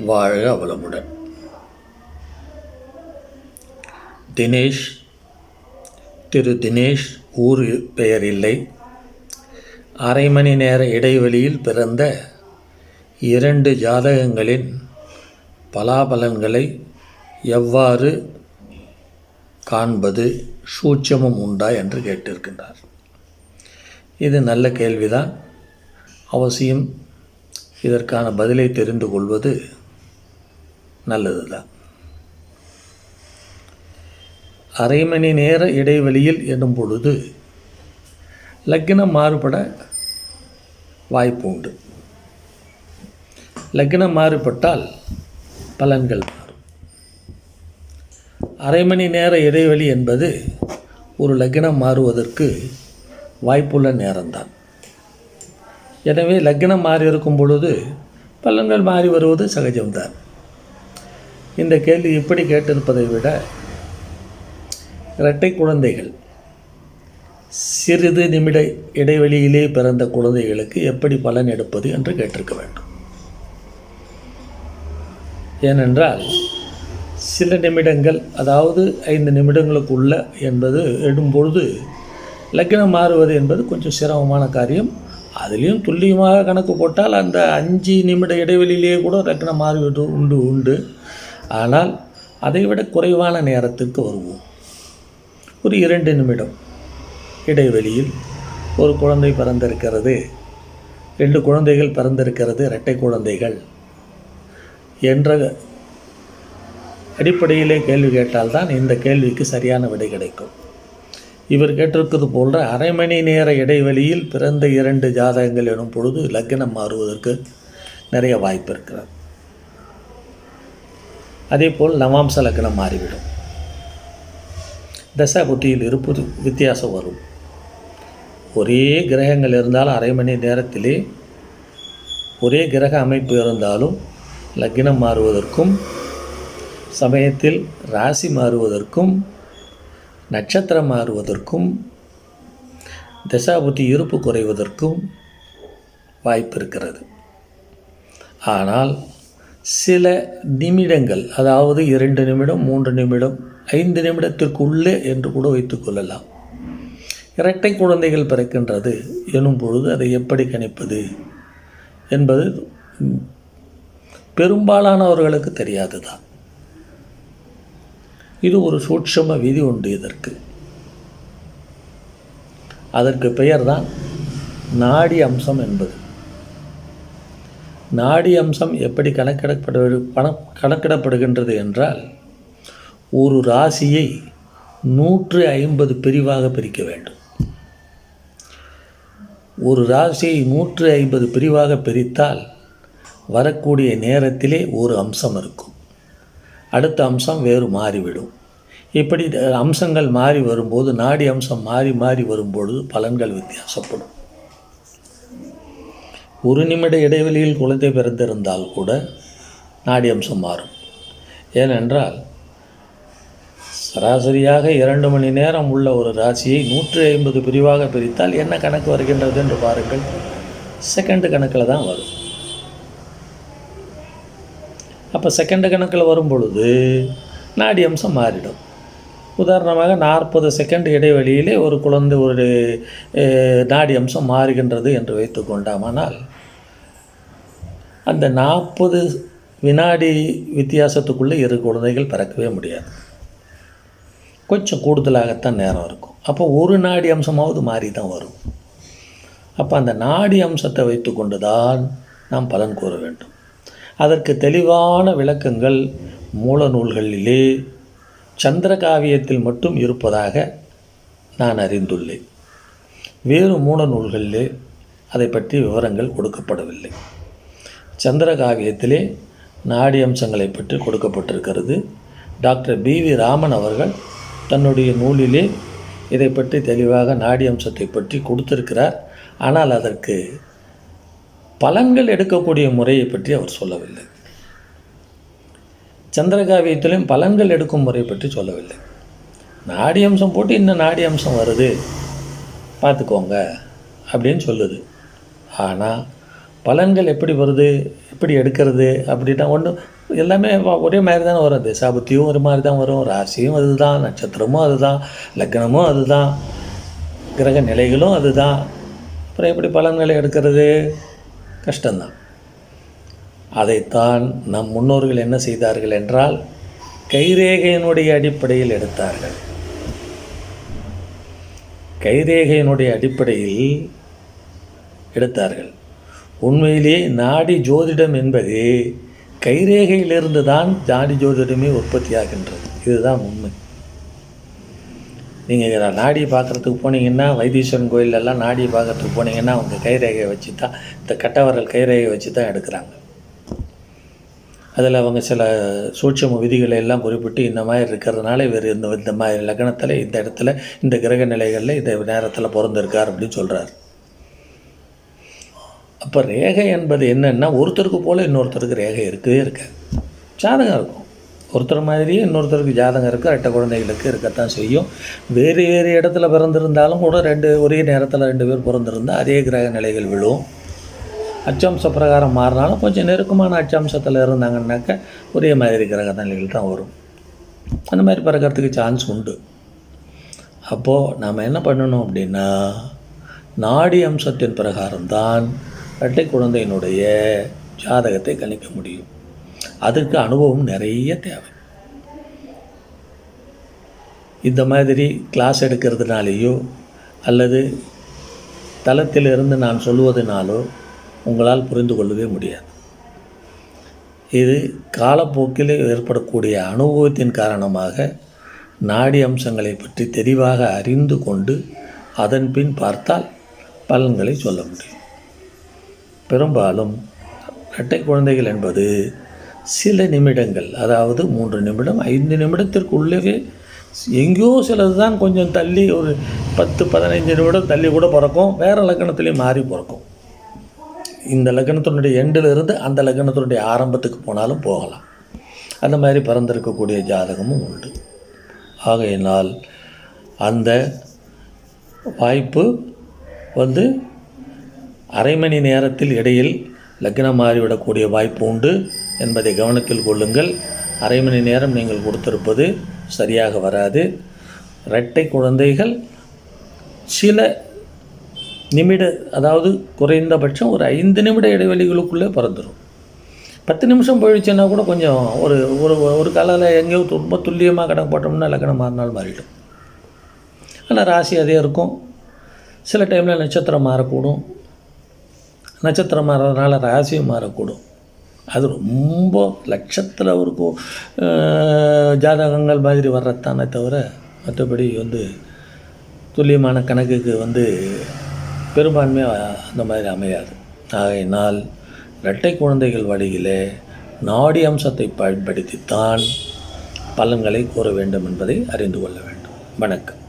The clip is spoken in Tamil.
வாழ்க வளமுடன் தினேஷ் திரு தினேஷ் ஊர் பெயர் இல்லை. அரை மணி நேர இடைவெளியில் பிறந்த இரண்டு ஜாதகங்களின் பலாபலன்களை எவ்வாறு காண்பது சூட்சமும் உண்டா என்று கேட்டிருக்கின்றார். இது நல்ல கேள்விதான். அவசியம் இதற்கான பதிலை தெரிந்து கொள்வது நல்லது தான் அரை மணி நேர இடைவெளியில் எனும் பொழுது லக்னம் மாறுபட வாய்ப்பு உண்டு. லக்னம் மாறுபட்டால் பலன்கள் மாறும். அரை மணி நேர இடைவெளி என்பது ஒரு லக்னம் மாறுவதற்கு வாய்ப்புள்ள நேரம்தான். எனவே லக்னம் மாறி இருக்கும் பொழுது பலன்கள் மாறி வருவது சகஜம்தான். இந்த கேள்வி இப்படி கேட்டிருப்பதை விட இரட்டை குழந்தைகள் சிறிது நிமிட இடைவெளியிலே பிறந்த குழந்தைகளுக்கு எப்படி பலன் எடுப்பது என்று கேட்டிருக்க வேண்டும். ஏனென்றால் சில நிமிடங்கள் அதாவது ஐந்து நிமிடங்களுக்குள்ள என்பது எடும்பொழுது லக்னம் மாறுவது என்பது கொஞ்சம் சிரமமான காரியம். அதுலேயும் துல்லியமாக கணக்கு போட்டால் அந்த அஞ்சு நிமிட இடைவெளியிலேயே கூட லக்னம் மாறுவது உண்டு உண்டு. ஆனால் அதைவிட குறைவான நேரத்திற்கு வருவோம். ஒரு இரண்டு நிமிடம். இடைவெளியில் ஒரு குழந்தை பிறந்திருக்கிறது. ரெண்டு குழந்தைகள் பிறந்திருக்கிறது இரட்டை குழந்தைகள். என்ற அடிப்படையிலே கேள்வி கேட்டால்தான் இந்த கேள்விக்கு சரியான விடை கிடைக்கும். இவர் கேட்டிருக்கிறது போன்ற அரை மணி நேர இடைவெளியில் பிறந்த இரண்டு ஜாதகங்கள் எனும் பொழுது லக்னம் மாறுவதற்கு நிறைய வாய்ப்பு இருக்கிறது. அதே போல் நவாம்ச லக்னம் மாறிவிடும். தசா புத்தியில் இருப்பது வித்தியாசம் வரும். ஒரே கிரகங்கள் இருந்தாலும் அரை மணி நேரத்திலே ஒரே கிரக அமைப்பு இருந்தாலும் லக்னம் மாறுவதற்கும் சமயத்தில் ராசி மாறுவதற்கும் நட்சத்திரம் மாறுவதற்கும் தசாபுத்தி இருப்பு குறைவதற்கும் வாய்ப்பு இருக்கிறது. ஆனால் சில நிமிடங்கள் அதாவது இரண்டு நிமிடம் மூன்று நிமிடம் ஐந்து நிமிடத்திற்குள்ளே என்று கூட வைத்துக்கொள்ளலாம் இரட்டை குழந்தைகள் பிறக்கின்றது எனும் பொழுது அதை எப்படி கணிப்பது என்பது பெரும்பாலானவர்களுக்கு தெரியாது தான் இது ஒரு சூட்சம விதி உண்டு இதற்கு. அதற்கு பெயர்தான் நாடி அம்சம் என்பது. நாடி அம்சம் எப்படி கணக்கிடப்படு பணம் கணக்கிடப்படுகின்றது என்றால் ஒரு ராசியை நூற்று ஐம்பது பிரிவாக பிரிக்க வேண்டும். ஒரு ராசியை நூற்று ஐம்பது பிரிவாக பிரித்தால் வரக்கூடிய நேரத்திலே ஒரு அம்சம் இருக்கும். அடுத்த அம்சம் வேறு மாறிவிடும். இப்படி அம்சங்கள் மாறி வரும்போது நாடி அம்சம் மாறி மாறி வரும்பொழுது பலன்கள் வித்தியாசப்படும். ஒரு நிமிட இடைவெளியில் குழந்தை பிறந்திருந்தால் கூட நாடியம்சம் மாறும் ஏனென்றால் சராசரியாக இரண்டு மணி நேரம் உள்ள ஒரு ராசியை நூற்றி ஐம்பது பிரிவாக பிரித்தால் என்ன கணக்கு வருகின்றது என்று பாருங்கள். செகண்டு கணக்கில் தான் வரும். அப்போ செகண்டு கணக்கில் வரும் பொழுது நாடி அம்சம் மாறிடும் உதாரணமாக நாற்பது செகண்ட் இடைவெளியிலே ஒரு குழந்தை ஒரு நாடி அம்சம் மாறுகின்றது என்று வைத்து கொண்டாமானால் அந்த நாற்பது வினாடி வித்தியாசத்துக்குள்ளே இரு குழந்தைகள் பிறக்கவே முடியாது. கொஞ்சம் கூடுதலாகத்தான் நேரம் இருக்கும். அப்போ ஒரு நாடி அம்சமாவது மாறி தான் வரும். அப்போ அந்த நாடி அம்சத்தை வைத்து கொண்டு தான் நாம் பலன் கூற வேண்டும். அதற்கு தெளிவான விளக்கங்கள் மூல நூல்களிலே சந்திர காவியத்தில் மட்டும் இருப்பதாக நான் அறிந்துள்ளேன். வேறு மூல நூல்களிலே அதை பற்றி விவரங்கள் கொடுக்கப்படவில்லை. சந்திர காவியத்திலே நாடி அம்சங்களை பற்றி கொடுக்கப்பட்டிருக்கிறது. டாக்டர் பி வி ராமன் அவர்கள் தன்னுடைய நூலிலே இதை பற்றி தெளிவாக நாடி அம்சத்தை பற்றி கொடுத்திருக்கிறார். ஆனால் அதற்கு பலன்கள் எடுக்கக்கூடிய முறையை பற்றி அவர் சொல்லவில்லை. சந்திரகாவியத்திலும் பலன்கள் எடுக்கும் முறை பற்றி சொல்லவில்லை. நாடி அம்சம் போட்டு இன்னும் நாடி அம்சம் வருது. பார்த்துக்கோங்க அப்படின்னு சொல்லுது. ஆனால் பலன்கள் எப்படி வருது எப்படி எடுக்கிறது அப்படின்னா ஒன்று எல்லாமே ஒரே மாதிரி தானே வரும். திசாபுத்தியும் ஒரு மாதிரி தான் வரும் ராசியும் அதுதான் நட்சத்திரமும் அதுதான் லக்னமும் அதுதான் கிரக நிலைகளும் அதுதான். அப்புறம் எப்படி பலன்களை எடுக்கிறது? கஷ்டம்தான். அதைத்தான் நம் முன்னோர்கள் என்ன செய்தார்கள் என்றால் கைரேகையினுடைய அடிப்படையில் எடுத்தார்கள். கைரேகையினுடைய அடிப்படையில் எடுத்தார்கள். உண்மையிலேயே நாடி ஜோதிடம் என்பது கைரேகையிலிருந்து தான் நாடி ஜோதிடமே உற்பத்தியாகின்றது. இதுதான் உண்மை. நீங்கள் நாடி பார்க்குறதுக்கு போனீங்கன்னா வைத்தீஸ்வரன் கோயிலெல்லாம் நாடி பார்க்குறதுக்கு போனீங்கன்னா அவங்க கைரேகையை வச்சு தான் இந்த கட்டவரல் கைரேகையை வச்சு தான் எடுக்கிறாங்க. அதில் அவங்க சில சூட்சம விதிகளை எல்லாம் குறிப்பிட்டு இந்த மாதிரி இருக்கிறதுனால இவர் இந்த இந்த மாதிரி லக்னத்தில் இந்த இடத்துல இந்த கிரக நிலைகளில் இந்த நேரத்தில் பிறந்திருக்கார் அப்படின்னு சொல்கிறார் அப்போ ரேகை என்பது என்னென்னா ஒருத்தருக்கு போல் இன்னொருத்தருக்கு ரேகை இருக்கவே இருக்க ஜாதகம் இருக்கும். ஒருத்தர் மாதிரியே இன்னொருத்தருக்கு ஜாதகம் இருக்குது ரெட்டை குழந்தைகளுக்கு இருக்கத்தான் செய்யும். வேறு வேறு இடத்துல பிறந்திருந்தாலும் கூட ரெண்டு ஒரே நேரத்தில் ரெண்டு பேர் பிறந்திருந்தால் அதே கிரக நிலைகள் விழும். அச்சம்ச பிரகாரம் மாறினாலும் கொஞ்சம் நெருக்கமான அச்சம்சத்தில் இருந்தாங்கன்னாக்க ஒரே மாதிரி கிரக நிலைகள் தான் வரும். அந்த மாதிரி பிறக்கிறதுக்கு சான்ஸ் உண்டு. அப்போது நாம் என்ன பண்ணணும் அப்படின்னா நாடி அம்சத்தின் பிரகாரம்தான் இரட்டை குழந்தையினுடைய ஜாதகத்தை கணிக்க முடியும். அதுக்கு அனுபவம் நிறைய தேவை. இந்த மாதிரி கிளாஸ் எடுக்கிறதுனாலேயோ அல்லது தளத்திலிருந்து நான் சொல்லுவதனாலோ உங்களால் புரிந்து கொள்ளவே முடியாது. இது காலப்போக்கில் ஏற்படக்கூடிய அனுபவத்தின் காரணமாக நாடி அம்சங்களை பற்றி தெளிவாக அறிந்து கொண்டு அதன் பின் பார்த்தால் பலன்களை சொல்ல முடியும். பெரும்பாலும் இரட்டை குழந்தைகள் என்பது சில நிமிடங்கள் அதாவது மூன்று நிமிடம் ஐந்து நிமிடத்திற்குள்ளவே எங்கேயோ சிலது தான் கொஞ்சம் தள்ளி ஒரு பத்து பதினைஞ்சு நிமிடம் தள்ளி கூட பிறக்கும் வேறு லக்கணத்துலேயும் மாறி பிறக்கும். இந்த லக்னத்தினுடைய எண்டில் இருந்து அந்த லக்னத்தினுடைய ஆரம்பத்துக்கு போனாலும் போகலாம். அந்த மாதிரி பிறந்திருக்கக்கூடிய ஜாதகமும் உண்டு. ஆகையினால் அந்த வாய்ப்பு வந்து அரை மணி நேரத்தில் இடையில் லக்னம் மாறிவிடக்கூடிய வாய்ப்பு உண்டு என்பதை கவனத்தில் கொள்ளுங்கள். அரை மணி நேரம் நீங்கள் கொடுத்திருப்பது சரியாக வராது. இரட்டை குழந்தைகள் சில நிமிட அதாவது குறைந்தபட்சம் ஒரு ஐந்து நிமிட இடைவெளிகளுக்குள்ளே பிறந்துடும் பத்து நிமிஷம் போயிடுச்சுன்னா கூட கொஞ்சம் ஒரு ஒரு ஒரு காலையில் எங்கேயோ ரொம்ப துல்லியமாக கணக்கு போட்டோம்னா லக்கணம் மாறினால் மாறிடும். ஆனால் ராசி அதே இருக்கும். சில டைமில் நட்சத்திரம் மாறக்கூடும். நட்சத்திரம் மாறுறதுனால ராசியும் மாறக்கூடும். அது ரொம்ப லட்சத்தில் ஒரு ஜாதகங்கள் மாதிரி வர்றதானே தவிர மற்றபடி வந்து துல்லியமான கணக்குக்கு வந்து பெரும்பான்மையாக அந்த மாதிரி அமையாது. ஆகையினால் இரட்டை குழந்தைகள் வழியிலே நாடி அம்சத்தை பயன்படுத்தித்தான் பலன்களை கூற வேண்டும் என்பதை அறிந்து கொள்ள வேண்டும். வணக்கம்.